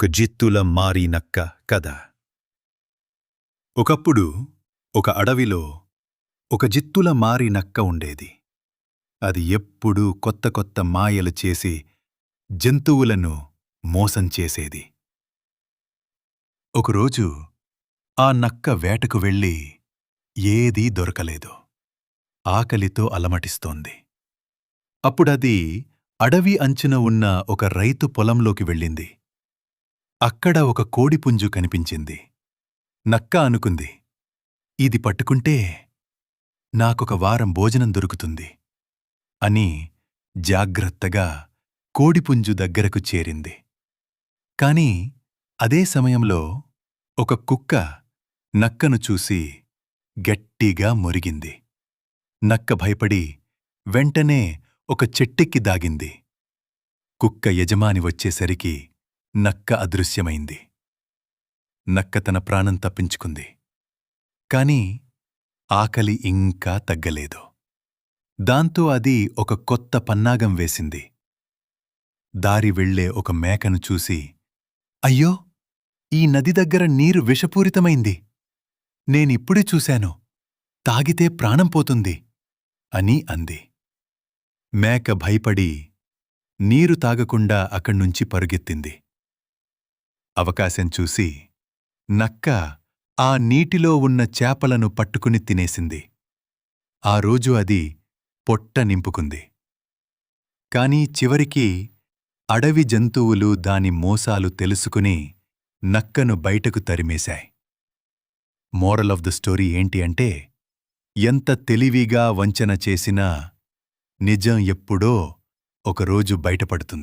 ఒక జిత్తుల మారి నక్క కథ. ఒకప్పుడు ఒక అడవిలో ఒక జిత్తుల మారి నక్క ఉండేది. అది ఎప్పుడూ కొత్త కొత్త మాయలు చేసి జంతువులను మోసం చేసేది. ఒకరోజు ఆ నక్క వేటకు వెళ్ళి ఏదీ దొరకలేదు. ఆకలితో అలమటిస్తోంది. అప్పుడది అడవి అంచున ఉన్న ఒక రైతు పొలంలోకి వెళ్ళింది. అక్కడ ఒక కోడిపుంజు కనిపించింది. నక్క అనుకుంది ఇది పట్టుకుంటే నాకొక వారం భోజనం దొరుకుతుంది అని జాగ్రత్తగా కోడిపుంజు దగ్గరకు చేరింది. కాని అదే సమయంలో ఒక కుక్క నక్కను చూసి గట్టిగా మొరిగింది. నక్క భయపడి వెంటనే ఒక చెట్టెక్కి దాగింది. కుక్క యజమాని వచ్చేసరికి నక్క అదృశ్యమైంది. నక్క తన ప్రాణం తప్పించుకుంది. కాని ఆకలి ఇంకా తగ్గలేదు. దాంతో అది ఒక కొత్త పన్నాగం వేసింది. దారి వెళ్ళే ఒక మేకను చూసి అయ్యో! ఈ నది దగ్గర నీరు విషపూరితమైంది. నేనిప్పుడే చూశాను. తాగితే ప్రాణం పోతుంది అని అంది. మేక భయపడి నీరు తాగకుండా అక్కడ్నుంచి పరుగెత్తింది. అవకాశం చూసి నక్క ఆ నీటిలో ఉన్న చేపలను పట్టుకుని తినేసింది. ఆ రోజు అది పొట్ట నింపుకుంది. కాని చివరికి అడవి జంతువులు దాని మోసాలు తెలుసుకుని నక్కను బయటకు తరిమేశాయి. మోరల్ ఆఫ్ ద స్టోరీ ఏంటి అంటే ఎంత తెలివిగా వంచన చేసినా నిజం ఎప్పుడో ఒకరోజు బయటపడుతుంది.